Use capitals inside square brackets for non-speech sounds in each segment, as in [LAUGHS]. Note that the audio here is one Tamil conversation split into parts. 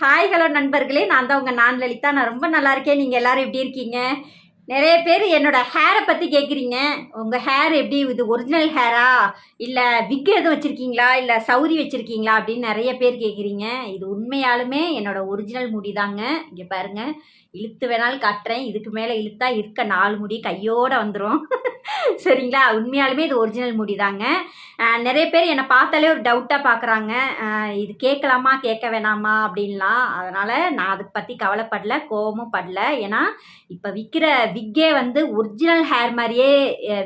ஹாய் ஹலோ நண்பர்களே. நான் தான் உங்கள் நான் லலிதா. நான் ரொம்ப நல்லா இருக்கேன். நீங்கள் எல்லாரும் எப்படி இருக்கீங்க? நிறைய பேர் என்னோட ஹேரை பற்றி கேட்குறீங்க உங்கள் ஹேர் எப்படி? இது ஒரிஜினல் ஹேரா இல்லை விக் எதுவும் வச்சுருக்கீங்களா? இல்லை சௌரி வச்சுருக்கீங்களா? அப்படின்னு நிறைய பேர் கேட்குறீங்க இது உண்மையாலுமே என்னோட ஒரிஜினல் முடி தாங்க. இங்கே பாருங்கள் இழுத்து வேணாலும் காட்டுறேன். இதுக்கு மேலே இழுத்தா இருக்க நாலு முடி கையோடு வந்துடும் [LAUGHS] சரிங்களா? உண்மையாலுமே இது ஒரிஜினல் முடி தாங்க. நிறைய பேர் என்னை பார்த்தாலே ஒரு டவுட்டாக பார்க்குறாங்க. இது கேட்கலாமா கேட்க வேணாமா அப்படின்லாம். அதனால் நான் அதை பற்றி கவலைப்படல கோவமும் படல. ஏன்னா இப்போ விற்கிற விக்கே வந்து ஒரிஜினல் ஹேர் மாதிரியே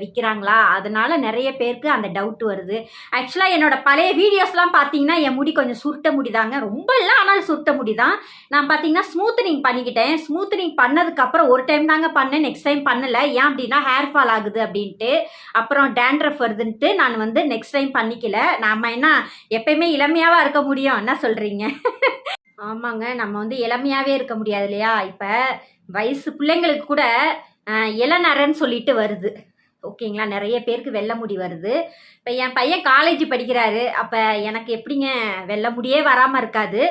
விற்கிறாங்களா அதனால் நிறைய பேருக்கு அந்த டவுட் வருது. ஆக்சுவலாக என்னோடய பழைய வீடியோஸ்லாம் பார்த்தீங்கன்னா என் முடி கொஞ்சம் சுருட்ட முடிதாங்க ரொம்ப இல்லை ஆனால் சுருட்ட முடி தான். நான் பார்த்தீங்கன்னா ஸ்மூத்தனிங் பண்ணிக்கிட்டேன். ஸ்மூத்தனிங் பண்ணதுக்கப்புறம் ஒரு டைம் தாங்க பண்ணேன். நெக்ஸ்ட் டைம் பண்ணலை. ஏன் அப்படின்னா ஹேர் ஃபால் ஆகுது. அப்படின்ட்டு. அப்புறம் டேண்ட்ரஃப் வருதுன்ட்டு நான் வந்து நெக்ஸ்ட் டைம் பண்ணிக்கல. நாம என்ன எப்பயுமே இளமையாவா இருக்க முடியும். என்ன சொல்றீங்க? [LAUGHS] ஆமாங்க நம்ம வந்து இளமையாவே இருக்க முடியாது இல்லையா? இப்போ வயசு பிள்ளைங்களுக்கு கூட இளநரன்னு சொல்லிட்டு வருது. ஓகேங்களா? நிறைய பேருக்கு வெள்ள முடி வருது. இப்போ என் பையன் காலேஜ் படிக்கிறாரு. அப்போ எனக்கு எப்படிங்க வெள்ள முடியே வராமல் இருக்காது.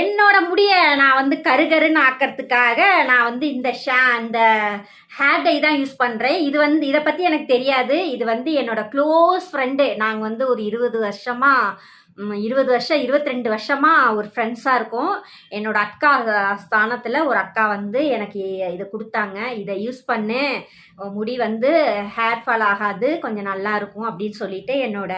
என்னோட முடியை நான் வந்து கருகருன்னு ஆக்கிறதுக்காக நான் வந்து இந்த ஷே இந்த ஹேர் டை தான் யூஸ் பண்ணுறேன் இது வந்து இதை பற்றி எனக்கு தெரியாது. இது வந்து என்னோட க்ளோஸ் ஃப்ரெண்டு நாங்கள் வந்து ஒரு இருபது வருஷமாக இருபது வருஷம் இருபத்தி ரெண்டு வருஷமாக ஒரு ஃப்ரெண்ட்ஸாக இருக்கும். என்னோட அக்கா ஸ்தானத்தில் ஒரு அக்கா வந்து எனக்கு இதை கொடுத்தாங்க. இதை யூஸ் பண்ணு. முடி வந்து ஹேர் ஃபால் ஆகாது கொஞ்சம் நல்லா இருக்கும் அப்படின்னு சொல்லிட்டு என்னோட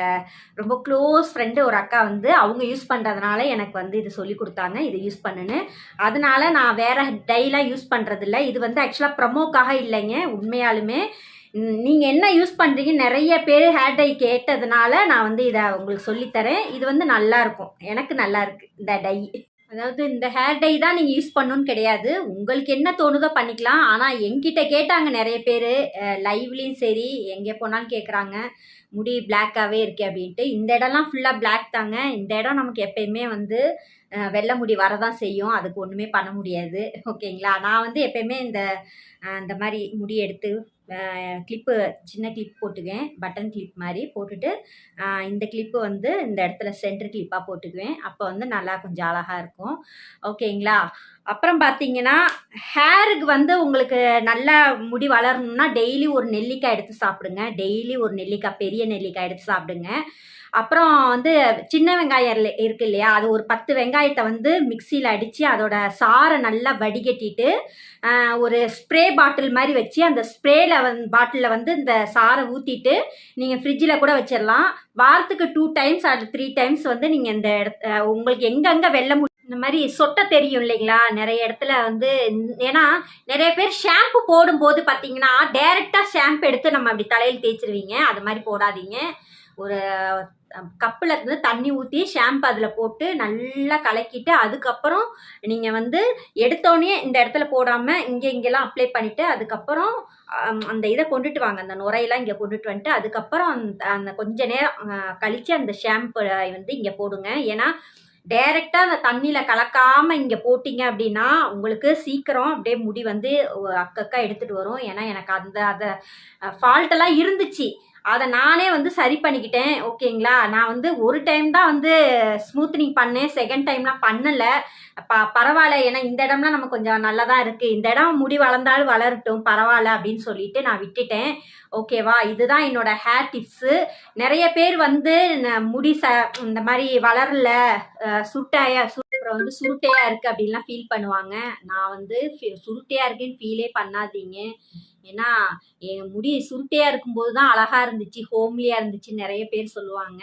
ரொம்ப க்ளோஸ் ஃப்ரெண்டு ஒரு அக்கா வந்து அவங்க யூஸ் பண்ணுறதுனால எனக்கு வந்து இது சொல்லி கொடுத்தாங்க. இதை யூஸ் பண்ணுன்னு. அதனால நான் வேற டைலாம் யூஸ் பண்ணுறதில்ல இது வந்து ஆக்சுவலாக ப்ரமோக்காக இல்லைங்க. உண்மையாலுமே நீங்கள் என்ன யூஸ் பண்ணுறீங்க நிறைய பேர் ஹேர் டை கேட்டதுனால நான் வந்து இதை உங்களுக்கு சொல்லித்தரேன் இது வந்து நல்லா இருக்கும். எனக்கு நல்லா இருக்கு இந்த டை. அதாவது இந்த ஹேர் டை தான் நீங்கள் யூஸ் பண்ணணும்னு கிடையாது. உங்களுக்கு என்ன தோணுதோ பண்ணிக்கலாம். ஆனால் என்கிட்ட கேட்டாங்க நிறைய பேர். லைவ்லேயும் சரி எங்கே போனாலும் கேட்குறாங்க முடி பிளாக்காகவே இருக்கே அப்படின்ட்டு இந்த இடம்லாம் ஃபுல்லாக பிளாக் தாங்க. இந்த இடம் நமக்கு எப்பயுமே வந்து வெள்ளை முடி வரதான் செய்யும். அதுக்கு ஒன்றுமே பண்ண முடியாது. ஓகேங்களா? நான் வந்து எப்பயுமே இந்த இந்த மாதிரி முடி எடுத்து கிளிப்பு சின்ன கிளிப் போட்டுக்குவேன். பட்டன் கிளிப் மாதிரி போட்டுட்டு இந்த கிளிப்பு வந்து இந்த இடத்துல சென்டர் கிளிப்பாக போட்டுக்குவேன். அப்போ வந்து நல்லா கொஞ்சம் அழகாக இருக்கும். ஓகேங்களா? அப்புறம் பார்த்தீங்கன்னா ஹேருக்கு வந்து உங்களுக்கு நல்லா முடி வளரணும்னா டெய்லி ஒரு நெல்லிக்காய் எடுத்து சாப்பிடுங்க. டெய்லி ஒரு நெல்லிக்காய் பெரிய நெல்லிக்காய் எடுத்து சாப்பிடுங்க. அப்புறம் வந்து சின்ன வெங்காயம் இருக்கு இல்லையா? அது ஒரு பத்து வெங்காயத்தை வந்து மிக்சியில் அடித்து அதோட சாறை நல்லா வடிகட்டிட்டு ஒரு ஸ்ப்ரே பாட்டில் மாதிரி வச்சு அந்த ஸ்ப்ரேல வந்து பாட்டிலில் வந்து இந்த சாறை ஊற்றிட்டு நீங்கள் ஃப்ரிட்ஜில் கூட வச்சிடலாம் வாரத்துக்கு டூ டைம்ஸ் அது த்ரீ டைம்ஸ் வந்து நீங்கள் இந்த இடத்த உங்களுக்கு எங்கெங்கே வெள்ளை முடி இந்த மாதிரி சொட்ட தெரியும் இல்லைங்களா? நிறைய இடத்துல வந்து ஏன்னா நிறைய பேர் ஷாம்பு போடும்போது பார்த்தீங்கன்னா டைரெக்டாக ஷாம்பு எடுத்து நம்ம அப்படி தலையில் தேய்ச்சிருவீங்க. அது மாதிரி போடாதீங்க. ஒரு கப்பில் இருந்து தண்ணி ஊற்றி ஷாம்பு அதில் போட்டு நல்லா கலக்கிட்டு அதுக்கப்புறம் நீங்கள் வந்து எடுத்தோடனே இந்த இடத்துல போடாமல் இங்கே இங்கெல்லாம் அப்ளை பண்ணிவிட்டு அதுக்கப்புறம் அந்த இதை கொண்டுட்டு வாங்க. அந்த நுரையெல்லாம் இங்கே கொண்டுட்டு வந்துட்டு அதுக்கப்புறம் அந்த அந்த கொஞ்ச நேரம் கழித்து அந்த ஷாம்பு வந்து இங்கே போடுங்க. ஏன்னா டைரெக்டாக அந்த தண்ணியில் கலக்காமல் இங்கே போட்டிங்க அப்படின்னா உங்களுக்கு சீக்கிரம் அப்படியே முடி வந்து அக்கக்கா எடுத்துகிட்டு வரும். ஏன்னா எனக்கு அந்த அதை ஃபால்ட்டெல்லாம் இருந்துச்சு. அதை நானே வந்து சரி பண்ணிக்கிட்டேன் ஓகேங்களா? நான் வந்து ஒரு டைம் தான் வந்து ஸ்மூத்னிங் பண்ணேன். செகண்ட் டைம்லாம் பண்ணலை. ப பரவாயில்ல. ஏன்னா இந்த இடம்லாம் நம்ம கொஞ்சம் நல்லா தான் இருக்குது இந்த இடம் முடி வளர்ந்தாலும் வளரட்டும் பரவாயில்ல அப்படின்னு சொல்லிட்டு நான் விட்டுட்டேன். ஓகேவா இதுதான் என்னோட ஹேர் டிப்ஸு நிறைய பேர் வந்து முடி ச இந்த மாதிரி வளரல அஹ், சு- அப்புறம் வந்து சுருட்டையா இருக்கு அப்படின்லாம் ஃபீல் பண்ணுவாங்க. நான் வந்து சுருட்டையாக சுருட்டையா இருக்குன்னு ஃபீலே பண்ணாதீங்க. ஏன்னா என் முடி சுருட்டையா இருக்கும்போது தான் அழகா இருந்துச்சு ஹோம்லியா இருந்துச்சு நிறைய பேர் சொல்லுவாங்க.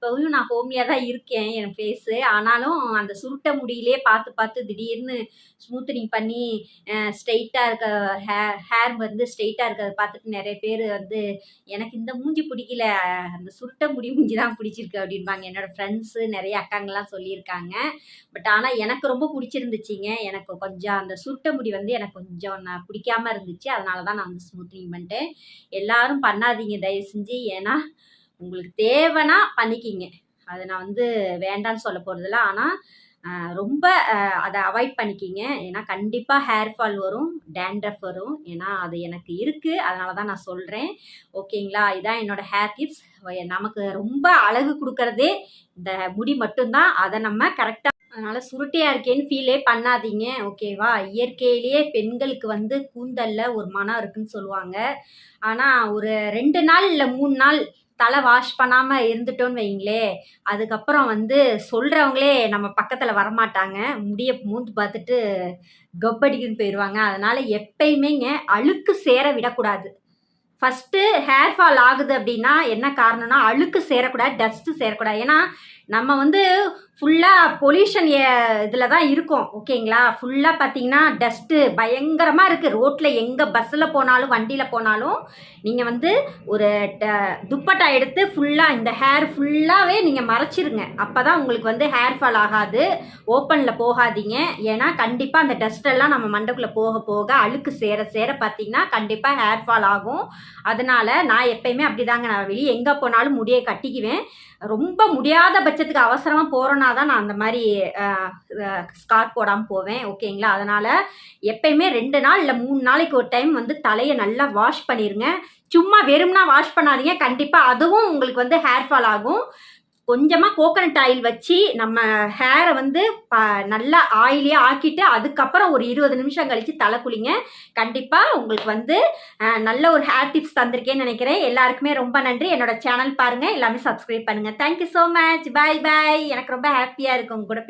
இப்போவும் நான் ஹோமியாக தான் இருக்கேன் என் ஃபேஸு ஆனாலும் அந்த சுருட்ட முடியிலே பார்த்து பார்த்து திடீர்னு ஸ்மூத்தனிங் பண்ணி ஸ்ட்ரெயிட்டாக இருக்க ஹேர் ஹேர் வந்து ஸ்ட்ரெயிட்டாக இருக்கிறத பார்த்துட்டு நிறைய பேர் வந்து எனக்கு இந்த மூஞ்சி பிடிக்கல அந்த சுருட்ட முடி மூஞ்சி தான் பிடிச்சிருக்கு அப்படின்பாங்க என்னோட ஃப்ரெண்ட்ஸு நிறைய அக்காங்கெல்லாம் சொல்லியிருக்காங்க. பட் ஆனால் எனக்கு ரொம்ப பிடிச்சிருந்துச்சிங்க. எனக்கு கொஞ்சம் அந்த சுருட்ட முடி வந்து எனக்கு கொஞ்சம் நான் பிடிக்காம இருந்துச்சு. அதனால தான் நான் வந்து ஸ்மூத்னிங் பண்ணிட்டேன். எல்லாரும் பண்ணாதீங்க தயவு செஞ்சு. ஏன்னா உங்களுக்கு தேவைன்னா பண்ணிக்கிங்க. அது நான் வந்து வேண்டான்னு சொல்ல போகிறதில்ல ஆனால் ரொம்ப அதை அவாய்ட் பண்ணிக்கிங்க. ஏன்னா கண்டிப்பாக ஹேர் ஃபால் வரும் டேண்ட்ரஃப் வரும். ஏன்னா அது எனக்கு இருக்குது அதனால தான் நான் சொல்கிறேன் ஓகேங்களா இதான் என்னோடய ஹேர் டிப்ஸ் நமக்கு ரொம்ப அழகு கொடுக்கறதே இந்த முடி மட்டும்தான். அதை நம்ம கரெக்டாக அதனால் சுருட்டையாக இருக்கேன்னு ஃபீலே பண்ணாதீங்க ஓகேவா இயற்கையிலேயே பெண்களுக்கு வந்து கூந்தலில் ஒரு மனம் இருக்குன்னு சொல்லுவாங்க. ஆனால் ஒரு ரெண்டு நாள் இல்லை மூணு நாள் தலை வாஷ் பண்ணாமல் இருந்துட்டோன்னு வைங்களே அதுக்கப்புறம் வந்து சொல்கிறவங்களே நம்ம பக்கத்தில் வரமாட்டாங்க. முடிய மூந்து பார்த்துட்டு கப்படிக்குன்னு போயிடுவாங்க அதனால் எப்பயுமேங்க அழுக்கு சேர விடக்கூடாது. ஃபஸ்ட்டு ஹேர் ஃபால் ஆகுது அப்படின்னா என்ன காரணம்னா அழுக்கு சேரக்கூடாது டஸ்ட்டு சேரக்கூடாது. ஏன்னா நம்ம வந்து ஃபுல்லாக பொல்யூஷன் இதில் தான் இருக்கோம் ஓகேங்களா ஃபுல்லாக பார்த்தீங்கன்னா டஸ்ட்டு பயங்கரமாக இருக்குது ரோட்டில் எங்கே பஸ்ஸில் போனாலும் வண்டியில் போனாலும் நீங்கள் வந்து ஒரு ட- துப்பட்டா எடுத்து ஃபுல்லாக இந்த ஹேர் ஃபுல்லாகவே நீங்கள் மறைச்சிருங்க. அப்போ தான் உங்களுக்கு வந்து ஹேர் ஃபால் ஆகாது. ஓப்பனில் போகாதீங்க. ஏன்னா கண்டிப்பாக அந்த டஸ்ட்டெல்லாம் நம்ம மண்டக்குள்ளே போக போக அழுக்கு சேர சேர பார்த்தீங்கன்னா கண்டிப்பாக ஹேர் ஃபால் ஆகும். அதனால் நான் எப்பயுமே அப்படிதாங்க. நான் வெளியே எங்கே போனாலும் முடியை கட்டிக்குவேன். ரொம்ப முடியாத பட்சத்துக்கு அவசரமாக போகிறோன்னா தான் நான் அந்த மாதிரி ஸ்கார்ட் போடாமல் போவேன். ஓகேங்களா? அதனால் எப்பயுமே ரெண்டு நாள் இல்லை மூணு நாளைக்கு ஒரு டைம் வந்து தலையை நல்லா வாஷ் பண்ணிடுங்க சும்மா வெறும்னா வாஷ் பண்ணாதீங்க. கண்டிப்பாக அதுவும் உங்களுக்கு வந்து ஹேர் ஃபால் ஆகும். கொஞ்சமாக கோகனட் ஆயில் வச்சு நம்ம ஹேரை வந்து ப நல்லா ஆயிலே ஆக்கிட்டு அதுக்கப்புறம் ஒரு இருபது நிமிஷம் கழித்து தலை குளிங்க. கண்டிப்பாக உங்களுக்கு வந்து நல்ல ஒரு ஹேர் டிப்ஸ் தந்திருக்கேன்னு நினைக்கிறேன். எல்லாருக்குமே ரொம்ப நன்றி. என்னோட சேனல் பாருங்கள் எல்லாமே சப்ஸ்கிரைப் பண்ணுங்கள் thank you so much bye bye எனக்கு ரொம்ப ஹாப்பியாக இருக்கும் உங்க கூட